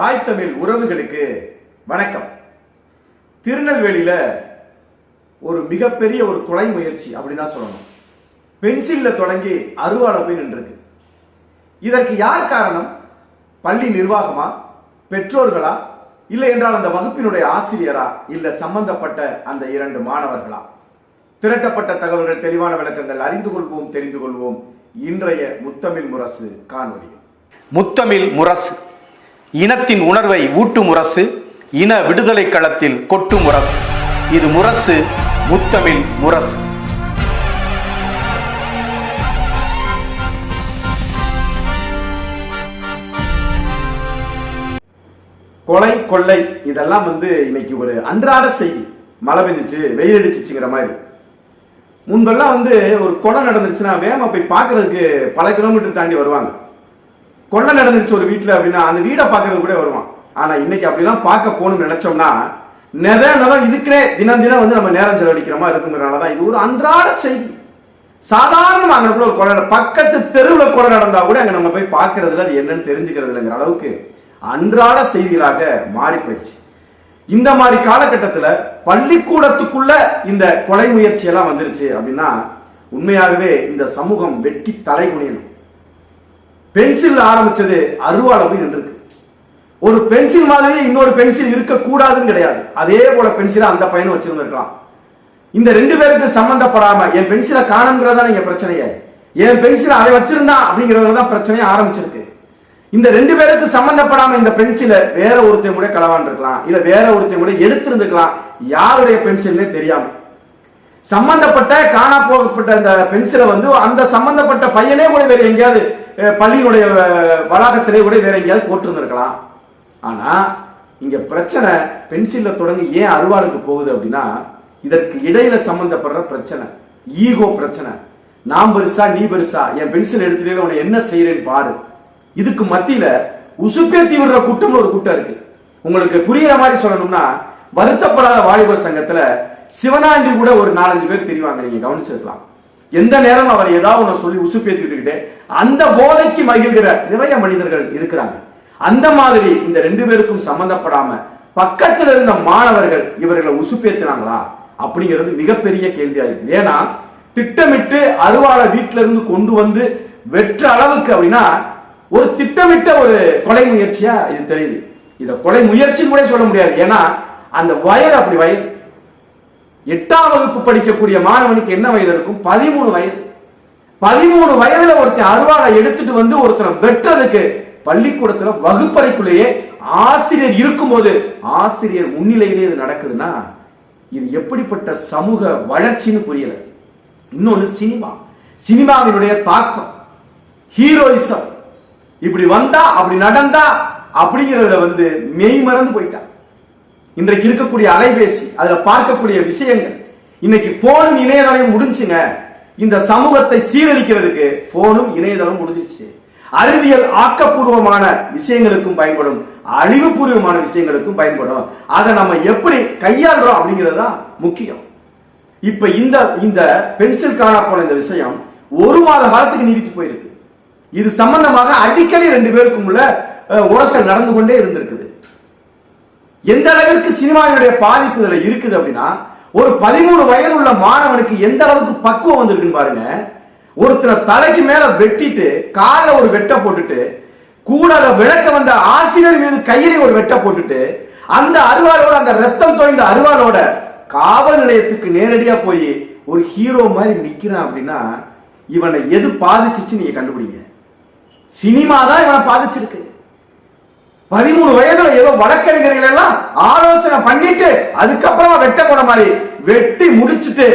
தாய் தமிழ் உறவுகளுக்கு வணக்கம். திருநெல்வேலியில ஒரு மிகப்பெரிய ஒரு கொலை முயற்சி அப்படின்னு தான் சொல்லணும். பென்சில்ல தொடங்கி அருவாள போய் நின்றுருக்கு. இதற்கு யார் காரணம்? பள்ளி நிர்வாகமா? பெற்றோர்களா? இல்லை என்றால் அந்த வகுப்பினுடைய ஆசிரியரா? இல்ல சம்பந்தப்பட்ட அந்த இரண்டு மாணவர்களா? திரட்டப்பட்ட தகவல்கள் தெளிவான விளக்கங்கள் அறிந்து கொள்வோம் தெரிந்து கொள்வோம். இன்றைய முத்தமிழ் முரசு காணொலி முத்தமிழ் முரசு. இனத்தின் உணர்வை ஊட்டும் முரசு இன விடுதலை களத்தில் கொட்டு முரசு. இது முரசு முத்தமிழ் முரசு. கொலை கொள்ளை இதெல்லாம் வந்து இன்னைக்கு ஒரு அன்றாட செய்தி. மழை பெஞ்சிச்சு வெயில் அடிச்சிச்சுங்கிற மாதிரி. முன்பெல்லாம் வந்து ஒரு கொலை நடந்துருச்சுன்னா வேகமா போய் பார்க்கறதுக்கு பல கிலோமீட்டர் தாண்டி வருவாங்க. கொள்ளை நடந்துச்சு ஒரு வீட்டில் அப்படின்னா அந்த வீடை பார்க்கறது கூட வருவான். ஆனால் இன்னைக்கு அப்படிலாம் பார்க்க போகணும்னு நினைச்சோம்னா நிறைய நேரம் இதுக்குனே தினம் தினம் வந்து நம்ம நேரம் செலவழிக்கிற மாதிரி இருக்குங்கிறனால தான் இது ஒரு அன்றாட செய்தி. சாதாரணமாக அங்கே கூட ஒரு கொலை பக்கத்து தெருவில் கொலை நடந்தால் கூட அங்கே நம்ம போய் பார்க்கறதுல அது என்னன்னு தெரிஞ்சுக்கிறது இல்லைங்கிற அளவுக்கு அன்றாட செய்திகளாக மாறி போயிடுச்சு இந்த மாதிரி காலகட்டத்தில் பள்ளிக்கூடத்துக்குள்ள இந்த கொலை முயற்சி எல்லாம் வந்துருச்சு அப்படின்னா உண்மையாகவே இந்த சமூகம் வெட்டி தலை குனியணும். பென்சில் ஆரம்பிச்சது அருவாள் அப்படின்னு நின்றுருக்கு ஒரு பென்சில் மாதிரி இன்னொரு பென்சில் இருக்கக்கூடாதுன்னு கிடையாது. அதே போல பென்சிலை அந்த பையனும் வச்சிருந்திருக்கலாம். இந்த ரெண்டு பேருக்கு சம்மந்தப்படாமல் என் பென்சிலை காணுங்கிறதா நீங்க பிரச்சனையே. என் பென்சிலை அதை வச்சிருந்தா அப்படிங்கிறதுல தான் பிரச்சனையே ஆரம்பிச்சிருக்கு. இந்த ரெண்டு பேருக்கு சம்மந்தப்படாமல் இந்த பென்சிலை வேற ஒருத்தையும் கூட களவான் இருக்கலாம் இல்ல வேற ஒருத்தையும் கூட எடுத்திருந்துக்கலாம். யாருடைய பென்சில்னே தெரியாம. சம்பந்தப்பட்ட காணா போகப்பட்ட அந்த பென்சிலை வந்து அந்த சம்பந்தப்பட்ட பையனே கூட வேற எங்கேயாவது பள்ளியுடைய வளாகத்திலே கூட வேற எங்கேயாவது போட்டிருந்திருக்கலாம். ஆனா இங்க பிரச்சனை பென்சில்ல தொடங்கி ஏன் அருவாளுக்கு போகுது அப்படின்னா இதற்கு இடையில சம்பந்தப்படுற பிரச்சனை ஈகோ பிரச்சனை. நான் பெருசா நீ பெருசா என் பென்சில் எடுத்துட்டு உன்னை என்ன செய்யறேன்னு பாரு. இதுக்கு மத்தியில உசுப்பேத்தி விடுற கூட்டம்னு ஒரு கூட்டம் இருக்கு. உங்களுக்கு புரியுற மாதிரி சொல்லணும்னா வருத்தப்படாத வாலிபர் சங்கத்துல சிவனாண்டி கூட ஒரு நாலஞ்சு பேர் தெரிவாங்க நீங்க கவனிச்சிருக்கலாம். எந்த நேரம் அவர் ஏதாவது ஒன்று சொல்லி உசுப்பேத்தி அந்த போதைக்கு மகிழ்கிற நிறைய மனிதர்கள் இருக்கிறாங்க. அந்த மாதிரி இந்த ரெண்டு பேருக்கும் சம்பந்தப்படாம பக்கத்தில் இருந்த மாணவர்கள் இவர்களை உசுப்பேத்தினாங்களா? அப்படிங்கிறது மிகப்பெரிய கேள்வியா இருக்கு ஏன்னா திட்டமிட்டு அருவாளை வீட்டில இருந்து கொண்டு வந்து வெற்ற அளவுக்கு அப்படின்னா ஒரு திட்டமிட்ட ஒரு கொலை முயற்சியா இது தெரியுது. இதை கொலை முயற்சின்னு கூட சொல்ல முடியாது. ஏன்னா அந்த வயது அப்படி வயது எட்டாம் வகுப்பு படிக்கக்கூடிய மாணவனுக்கு என்ன வயது இருக்கும்? பதிமூணு வயது. பதிமூணு வயதுல ஒருத்தன் அருவாளை எடுத்துட்டு வந்து ஒருத்தனை வெட்டுறதுக்கு பள்ளிக்கூடத்துல வகுப்பறைக்குள்ளேயே ஆசிரியர் இருக்கும்போது ஆசிரியர் முன்னிலையிலே இது நடக்குதுன்னா இது எப்படிப்பட்ட சமூக வளர்ச்சின்னு புரியல. இன்னொன்னு சினிமா. சினிமாவினுடைய தாக்கம் ஹீரோயிசம். இப்படி வந்தா அப்படி நடந்தா அப்படிங்கிறதுல வந்து மெய் மறந்து போயிட்டான் இன்றைக்கு இருக்கக்கூடிய அலைபேசி அதுல பார்க்கக்கூடிய விஷயங்கள் இன்னைக்கு போனும் இணையதளம் முடிஞ்சுங்க. இந்த சமூகத்தை சீரழிக்கிறதுக்கு போனும் இணையதளம் முடிஞ்சிருச்சு. அறிவியல் ஆக்கப்பூர்வமான விஷயங்களுக்கும் பயன்படும் அழிவுபூர்வமான விஷயங்களுக்கும் பயன்படும். அதை நம்ம எப்படி கையாளுறோம் அப்படிங்கிறது தான் முக்கியம். இப்ப இந்த இந்த பென்சில் காண போன இந்த விஷயம் ஒரு மாத காலத்துக்கு நீடித்து போயிருக்கு. இது சம்பந்தமாக அடிக்கடி ரெண்டு பேருக்கும் உள்ள உரசல் நடந்து கொண்டே இருந்திருக்குது. எந்த அளவிற்கு சினிமாவினுடைய பாதிப்பு இதில் இருக்குது அப்படின்னா ஒரு பதிமூணு வயது உள்ள மாணவனுக்கு எந்த அளவுக்கு பக்குவம் வந்திருக்குன்னு பாருங்க. ஒருத்தரை தலைக்கு மேல வெட்டிட்டு கால ஒரு வெட்ட போட்டுட்டு கூட விளக்க வந்த ஆசிரியர் மீது கையிலே ஒரு வெட்ட போட்டுட்டு அந்த அருவாளோட அந்த ரத்தம் தோய்ந்த அருவாளோட காவல் நிலையத்துக்கு நேரடியா போய் ஒரு ஹீரோ மாதிரி நிக்கிறான் அப்படின்னா இவனை எது பாதிச்சுச்சு நீங்க கண்டுபிடிங்க. சினிமா தான் இவனை பாதிச்சிருக்கு. பதிமூணு வயதுல ஏதோ வழக்கறிஞர்கள் எல்லாம் ஆலோசனை பண்ணிட்டு அதுக்கப்புறமா வெட்ட போன மாதிரி வெட்டி முடிச்சிட்டு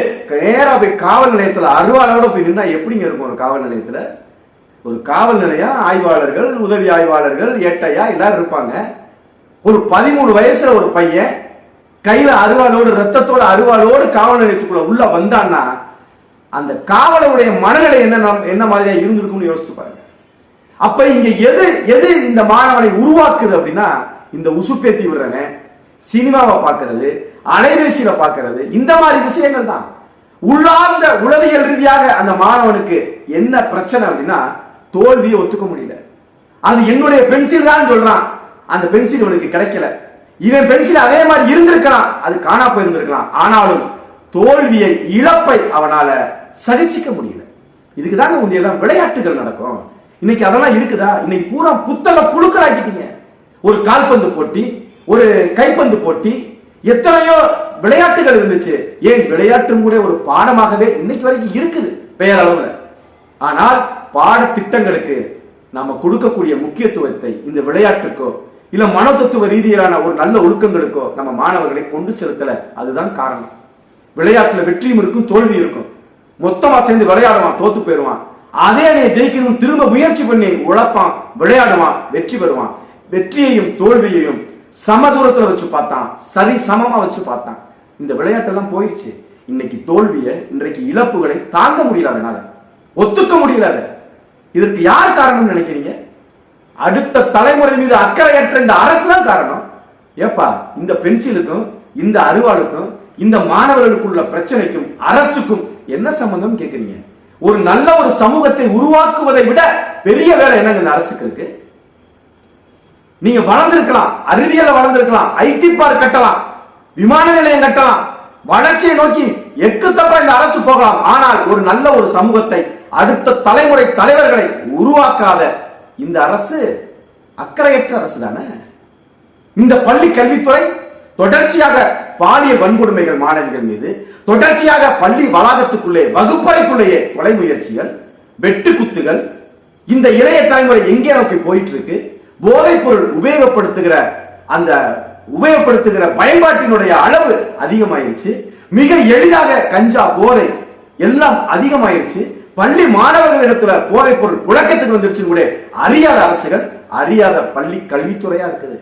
நேரா போய் காவல் நிலையத்துல அருவாளோட போய் நின்னா எப்படிங்க இருக்கும் ஒரு காவல் நிலையத்துல? ஒரு காவல் நிலையம் ஆய்வாளர்கள் உதவி ஆய்வாளர்கள் ஏட்டையா எல்லாரும் இருப்பாங்க. ஒரு பதிமூணு வயசுல ஒரு பையன் கையில அருவாளோடு ரத்தத்தோட அருவாளோடு காவல் நிலையத்துக்குள்ள உள்ள வந்தான்னா அந்த காவலருடைய மனநிலை என்ன நம்- என்ன மாதிரியா இருந்திருக்கும்னு யோசிச்சு பாருங்க. அப்ப இங்க எது எது இந்த மாணவனை உருவாக்குது அப்படின்னா இந்த உசுப்பேத்தி விடுறவன் சினிமாவை பார்க்கறது அலைபேசியில பார்க்கறது இந்த மாதிரி விஷயங்கள் தான். உள்ளார்ந்த உளவியல் ரீதியாக அந்த மாணவனுக்கு என்ன பிரச்சனை அப்படின்னா தோல்வியை ஒத்துக்க முடியல. அது என்னுடைய பென்சில் தான் சொல்றான். அந்த பென்சில் இவனுக்கு கிடைக்கல. இவன் பென்சில் அதே மாதிரி இருந்திருக்கலாம். அது காணா போயிருந்திருக்கலாம். ஆனாலும் தோல்வியை இழப்பை அவனால சகிச்சிக்க முடியல. இதுக்கு தாங்க முந்தையெல்லாம் விளையாட்டுகள் நடக்கும். இன்னைக்கு அதெல்லாம் இருக்குதா? இன்னைக்கு பூரா புத்தக புழுக்களாக்கிட்டீங்க ஒரு கால்பந்து போட்டி ஒரு கைப்பந்து போட்டி எத்தனையோ விளையாட்டுகள் இருந்துச்சு. ஏன் விளையாட்டும் கூட ஒரு பாடமாகவே இன்னைக்கு வரைக்கும் இருக்குது பெயரளவுல. ஆனால் பாடத்திட்டங்களுக்கு நாம கொடுக்கக்கூடிய முக்கியத்துவத்தை இந்த விளையாட்டுக்கோ இல்ல மனோதத்துவ ரீதியிலான ஒரு நல்ல ஒழுக்கங்களுக்கோ நம்ம மாணவர்களை கொண்டு செலுத்தல. அதுதான் காரணம். விளையாட்டுல வெற்றியும் இருக்கும் தோல்வி இருக்கும். மொத்தமா சேர்ந்து விளையாடுவான் தோத்து போயிடுவான். அதே அணியை ஜெயிக்கணும் திரும்ப முயற்சி பண்ணி உழைப்பான் விளையாடுவான் வெற்றி பெறுவான். வெற்றியையும் தோல்வியையும் சமதூரத்துல வச்சு பார்த்தான். சரி சமமா வச்சு பார்த்தான். இந்த விளையாட்டெல்லாம் போயிடுச்சு. இன்னைக்கு தோல்வியை இன்றைக்கு இழப்புகளை தாங்க முடியல அதனால ஒத்துக்க முடியல இதற்கு யார் காரணம் நினைக்கிறீங்க? அடுத்த தலைமுறை மீது அக்கறையற்ற இந்த அரசு தான் காரணம். ஏப்பா இந்த பென்சிலுக்கும் இந்த அருவாளுக்கும் இந்த மாணவர்களுக்குள்ள பிரச்சனைக்கும் அரசுக்கும் என்ன சம்பந்தம் கேட்குறீங்க ஒரு நல்ல ஒரு சமூகத்தை உருவாக்குவதை விட பெரிய வேலை என்னங்க இந்த அரசுக்கு இருக்கு? நீங்க வளர்ந்திருக்கலாம் அறிவியல வளர்ந்திருக்கலாம் ஐடி பார்க் கட்டலாம் விமான நிலையம் கட்டலாம் வளர்ச்சியை நோக்கி எக்கு தப்பா இந்த அரசு போகலாம். ஆனால் ஒரு நல்ல ஒரு சமூகத்தை அடுத்த தலைமுறை தலைவர்களை உருவாக்காத இந்த அரசு அக்கறையற்ற அரசு தானே? இந்த பள்ளி கல்வித்துறை தொடர்ச்சியாக பாலியல் வன்கொடுமைகள் மாணவிகள் மீது தொடர்ச்சியாக பள்ளி வளாகத்துக்குள்ளே வகுப்பறைக்குள்ளேயே கொலை முயற்சிகள் வெட்டு குத்துகள் இந்த இளைய தலைமுறை எங்கே நோக்கி போயிட்டு இருக்கு போதைப் பொருள் உபயோகப்படுத்துகிற அந்த உபயோகப்படுத்துகிற பயன்பாட்டினுடைய அளவு அதிகமாயிருச்சு. மிக எளிதாக கஞ்சா போதை எல்லாம் அதிகமாயிருச்சு. பள்ளி மாணவர்களிடத்துல போதைப் பொருள் புழக்கத்துக்கு வந்துருச்சு கூட அறியாத அரசுகள் அறியாத பள்ளி கல்வித்துறையா இருக்குது.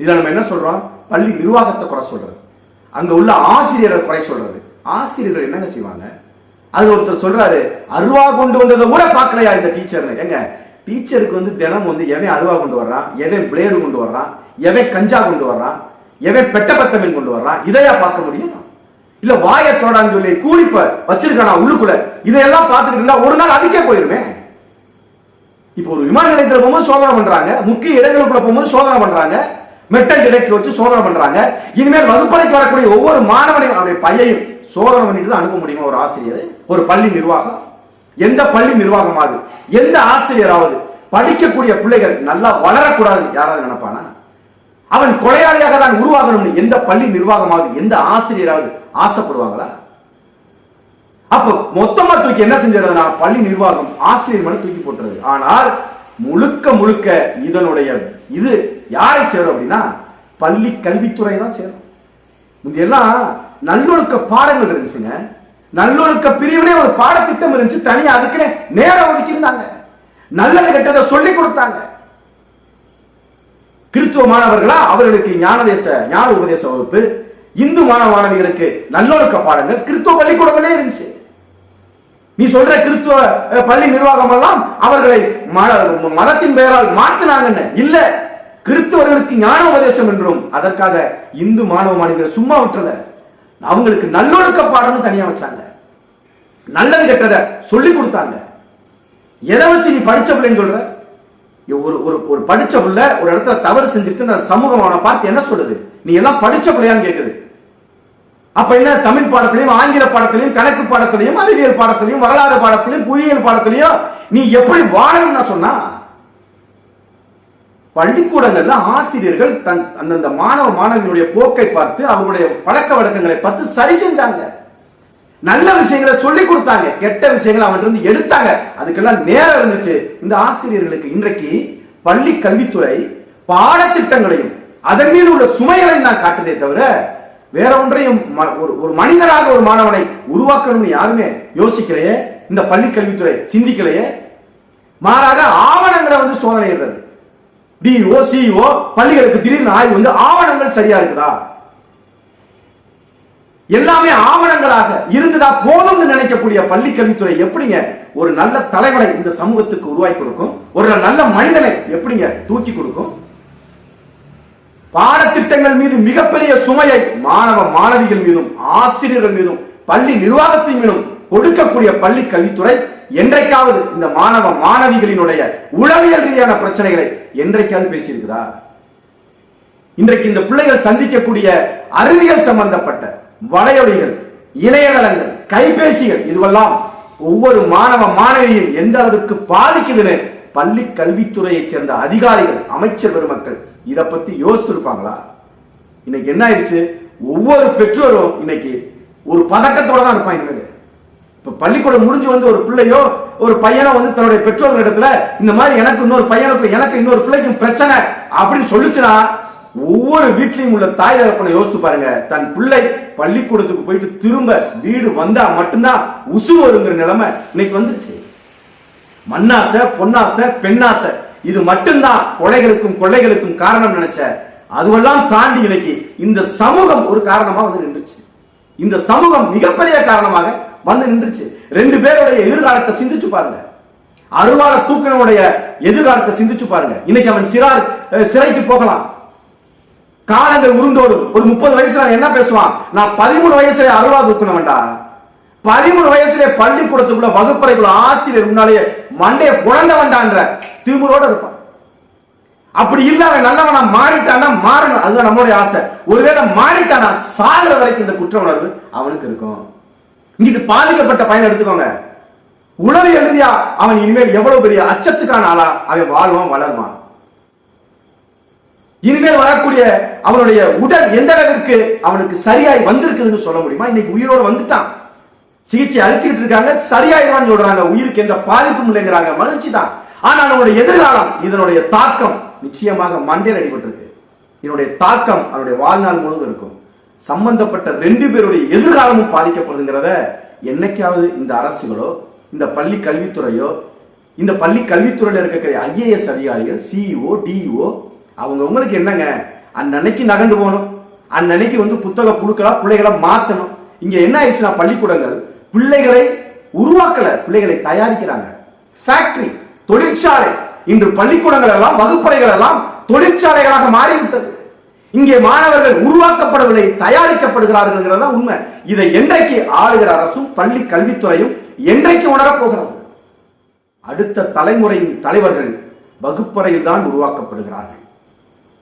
இதுல நம்ம என்ன சொல்றோம்? பள்ளி நிர்வாகத்தை குறை சொல்றது. அங்க உள்ள ஆசிரியரை குறை சொல்றது. ஆசிரியர்கள் என்னங்க செய்வாங்க? அது ஒருத்தர் சொல்றாரு அருவா கொண்டு வந்ததை கூட பார்க்கலையா இந்த டீச்சர்னு? ஏங்க டீச்சருக்கு வந்து தினம் வந்து எவன் அருவா கொண்டு வர்றான்? எவன் பிளேடு கொண்டு வர்றான்? எவன் கஞ்சா கொண்டு வர்றான்? எவன் பெட்ட பத்தமீன் கொண்டு வர்றான்? இதையா பார்க்க முடியும்? இல்ல வாயை தோடான்னு சொல்லி கூலிப்ப வச்சிருக்கானா உள்ளுக்குள்ள? இதையெல்லாம் பார்த்துட்டு இருந்தா ஒரு நாள் அதுக்கே போயிருமே. இப்போ ஒரு விமான நிலையத்தில் போகும்போது சோதனை பண்றாங்க. முக்கிய இடங்களுக்குள்ள போகும்போது சோதனை பண்றாங்க. மெட்டல் டிடெக்டர் வச்சு சோதனை பண்றாங்க. இனிமேல் வகுப்பறைக்கு வரக்கூடிய ஒவ்வொரு மாணவனையும் அவருடைய பையையும் சோதனை பண்ணிட்டு தான் அனுப்ப முடியுமா ஒரு ஆசிரியர்? ஒரு பள்ளி நிர்வாகம். எந்த பள்ளி நிர்வாகமாவது எந்த ஆசிரியராவது படிக்கக்கூடிய பிள்ளைகள் நல்லா வளரக்கூடாது யாராவது நினைப்பானா? அவன் கொலையாளியாக தான் உருவாகணும்னு எந்த பள்ளி நிர்வாகமாவது எந்த ஆசிரியராவது ஆசைப்படுவாங்களா? அப்போ மொத்தமா தூக்கி என்ன செஞ்சதுன்னா பள்ளி நிர்வாகம் ஆசிரியர் மேல தூக்கி போட்டுறது. ஆனால் முழுக்க முழுக்க இதனுடைய இது யாரை சேரும் அப்படின்னா பள்ளி கல்வித்துறை தான் சேரும். முந்தையெல்லாம் நல்லொழுக்க பாடங்கள் இருந்துச்சுங்க. நல்லொழுக்க பிரிவினே ஒரு பாடத்திட்டம் இருந்துச்சு. தனியா அதுக்குன்னு நேரம் ஒதுக்கியிருந்தாங்க நல்லது கெட்டதை சொல்லி கொடுத்தாங்க. கிறிஸ்துவ மாணவர்களா அவர்களுக்கு ஞானதேச ஞான உபதேச வகுப்பு இந்து மாணவ மாணவிகளுக்கு நல்லொழுக்க பாடங்கள் கிறிஸ்துவ பள்ளிக்கூடங்களே இருந்துச்சு. நீ சொல்ற கிறிஸ்துவ பள்ளி நிர்வாகம் எல்லாம் அவர்களை மதத்தின் பெயரால் மாத்தினாங்கன்னு. இல்ல கிறிஸ்துவர்களுக்கு ஞான உபதேசம் என்றும் அதற்காக இந்து மாணவ மாணவிகளை சும்மா விட்டுறத அவங்களுக்கு நல்லொழுக்க பாடம்னு தனியா வச்சாங்க. நல்லது கெட்டத சொல்லி கொடுத்தாங்க. எதை வச்சு நீ படிச்ச பிள்ளைன்னு சொல்ற? ஒரு ஒரு ஒரு படிச்ச பிள்ளை ஒரு இடத்துல தவறு செஞ்சுட்டு அந்த சமூகம் அவனை பார்த்து என்ன சொல்லுது? நீ எல்லாம் படிச்ச பிள்ளையான்னு கேட்குது அப்ப என்ன தமிழ் பாடத்திலையும் ஆங்கில பாடத்திலையும் கணக்கு பாடத்திலையும் அறிவியல் பாடத்திலையும் வரலாறு பாடத்திலையும் புவியியல் பாடத்திலையும் நீ எப்படி வாழணும்னு சொன்னா பள்ளிக்கூடங்கள்ல ஆசிரியர்கள் தன் அந்தந்த மாணவ மாணவிகளுடைய போக்கை பார்த்து அவங்களுடைய பழக்க வழக்கங்களை பார்த்து சரி செஞ்சாங்க. நல்ல விஷயங்களை சொல்லி கொடுத்தாங்க. கெட்ட விஷயங்களை அவன் இருந்து எடுத்தாங்க. அதுக்கெல்லாம் நேரம் இருந்துச்சு. இந்த ஆசிரியர்களுக்கு இன்றைக்கு பள்ளி கல்வித்துறை பாடத்திட்டங்களையும் அதன் மீது உள்ள சுமைகளையும் தான் காட்டுதே தவிர வேற ஒன்றையும் ம- ஒரு ஒரு மனிதராக ஒரு மாணவனை உருவாக்கணும்னு யாருமே யோசிக்கலையே? இந்த பள்ளி கல்வித்துறை சிந்திக்கலையே? மாறாக ஆவணங்களை வந்து சோதனையிடுறது டிஓ சிஓ பள்ளிகளுக்கு திடீர்னு ஆய்வு வந்து ஆவணங்கள் சரியா இருக்குதா? எல்லாமே ஆவணங்களாக இருந்துதா போதும்னு நினைக்கக்கூடிய பள்ளி கல்வித்துறை எப்படிங்க ஒரு நல்ல தலைவனை இந்த சமூகத்துக்கு உருவாக்கி கொடுக்கும்? ஒரு நல்ல மனிதனை எப்படிங்க தூக்கி கொடுக்கும்? பாடத்திட்டங்கள் மீது மிகப்பெரிய சுமையை மாணவ மாணவிகள் மீதும் ஆசிரியர்கள் மீதும் பள்ளி நிர்வாகத்தின் மீதும் கொடுக்கக்கூடிய பள்ளி கல்வித்துறை என்றைக்காவது இந்த மாணவ மாணவிகளினுடைய உளவியல் ரீதியான பிரச்சனைகளை என்றைக்காவது பேசியிருக்குதா? இன்றைக்கு இந்த பிள்ளைகள் சந்திக்கக்கூடிய அறிவியல் சம்பந்தப்பட்ட வலையொலிகள் இணையதளங்கள் கைபேசிகள் இதுவெல்லாம் ஒவ்வொரு மாணவ மாணவியும் எந்த அளவுக்கு பாதிக்குதுன்னு பள்ளி கல்வித்துறையைச் சேர்ந்த அதிகாரிகள் அமைச்சர் பெருமக்கள் இதை பத்தி யோசிச்சிருப்பாங்களா? இன்னைக்கு என்ன ஆயிடுச்சு? ஒவ்வொரு பெற்றோரும் இன்னைக்கு ஒரு பதட்டத்தோட தான் இருப்பாங்க இப்ப பள்ளிக்கூடம் முடிஞ்சு வந்து ஒரு பிள்ளையோ ஒரு பையனோ வந்து தன்னுடைய பெற்றோர்கள் இடத்துல இந்த மாதிரி எனக்கு இன்னொரு பையனுக்கும் எனக்கு இன்னொரு பிள்ளைக்கும் பிரச்சனை அப்படின்னு சொல்லுச்சுன்னா ஒவ்வொரு வீட்லையும் உள்ள தாய் தகப்பனை யோசித்து பாருங்க. தன் பிள்ளை பள்ளிக்கூடத்துக்கு போயிட்டு திரும்ப வீடு வந்தா மட்டும்தான் உசு வருங்கிற நிலைமை இன்னைக்கு வந்துருச்சு. மண்ணாசை பொன்னாசை பெண்ணாசை இது மட்டும்தான் கொலைகளுக்கும் கொள்ளைகளுக்கும் காரணம் நினைச்ச. அதுவெல்லாம் தாண்டி இன்னைக்கு இந்த சமூகம் ஒரு காரணமா வந்து நின்றுச்சு. இந்த சமூகம் மிகப்பெரிய காரணமாக வந்து நின்றுச்சு. ரெண்டு பேருடைய எதிர்காலத்தை சிந்திச்சு பாருங்க. அருவாள தூக்கனுடைய எதிர்காலத்தை சிந்திச்சு பாருங்க. இன்னைக்கு அவன் சிறார் சிறைக்கு போகலாம். காலங்கள் உருண்டோடும். ஒரு முப்பது வயசுல அவன் என்ன பேசுவான்? நான் பதிமூணு வயசுல அருவா தூக்கணும்டா பதிமூணு வயசுல பள்ளிக்கூடத்துக்குள்ள வகுப்பறைக்குள்ள ஆசிரியர் முன்னாலேயே மண்டையை புழந்த வேண்டான்ற திமுறோட இருப்பான். அப்படி இல்ல அவன் நல்லவனா மாறிட்டானா மாறணும். அதுதான் நம்மளுடைய ஆசை. ஒருவேளை மாறிட்டானா சாகிற வரைக்கும் இந்த குற்ற உணர்வு அவனுக்கு இருக்கும். இங்கிட்டு பாதிக்கப்பட்ட பயன் எடுத்துக்கோங்க. உளவியல் ரீதியா அவன் இனிமேல் எவ்வளவு பெரிய அச்சத்துக்கான ஆளா அவன் வாழ்வான் வளருவான். இனிமேல் வரக்கூடிய அவனுடைய உடல் எந்த அளவிற்கு அவனுக்கு சரியாய் வந்திருக்குதுன்னு சொல்ல முடியுமா? இன்னைக்கு உயிரோடு வந்துட்டான். சிகிச்சை அழிச்சுக்கிட்டு இருக்காங்க சரியாயிடுவான்னு சொல்றாங்க உயிருக்கு எந்த பாதிப்பும் இல்லைங்கிறாங்க. மகிழ்ச்சி தான். ஆனால் அவனுடைய எதிர்காலம் இதனுடைய தாக்கம் நிச்சயமாக மண்டையில் அடிபட்டிருக்கு. இதனுடைய தாக்கம் அவனுடைய வாழ்நாள் முழுவதும் இருக்கும். சம்பந்தப்பட்ட ரெண்டு பேருடைய எதிர்காலமும் பாதிக்கப்படுதுங்கிறத என்னைக்காவது இந்த அரசுகளோ இந்த பள்ளி கல்வித்துறையோ இந்த பள்ளி கல்வித்துறையில் இருக்கக்கூடிய ஐஏஎஸ் அதிகாரிகள் சிஇஓ டிஇஓ அவங்க உங்களுக்கு என்னங்க? அன்னன்னைக்கு நகண்டு போகணும். அன்னன்னைக்கு வந்து புத்தக புழுக்களா பிள்ளைகளை மாற்றணும் இங்கே என்ன ஆயிடுச்சுன்னா பள்ளிக்கூடங்கள் பிள்ளைகளை உருவாக்கல பிள்ளைகளை தயாரிக்கிறாங்க. ஃபேக்டரி தொழிற்சாலை இன்று பள்ளிக்கூடங்கள் எல்லாம் வகுப்பறைகள் எல்லாம் தொழிற்சாலைகளாக மாறிவிட்டது. இங்கே மாணவர்கள் உருவாக்கப்படவில்லை தயாரிக்கப்படுகிறார்கள் தான் உண்மை. இதை என்றைக்கு ஆளுகிற அரசும் பள்ளி கல்வித்துறையும் என்றைக்கு உணரப் அடுத்த தலைமுறையின் தலைவர்கள் வகுப்பறையில் தான் உருவாக்கப்படுகிறார்கள்.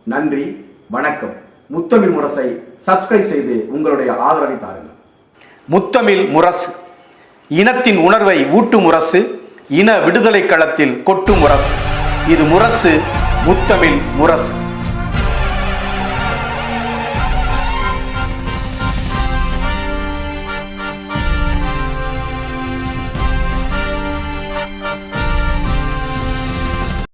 நன்றி வணக்கம். முத்தமிழ் முரசை சப்ஸ்கிரைப் செய்து உங்களுடைய ஆதரவை தாருங்கள். முத்தமிழ் முரசு இனத்தின் உணர்வை ஊட்டும் முரசு இன விடுதலை களத்தில் கொட்டும் முரசு. இது முரசு முத்தமிழ் முரசு.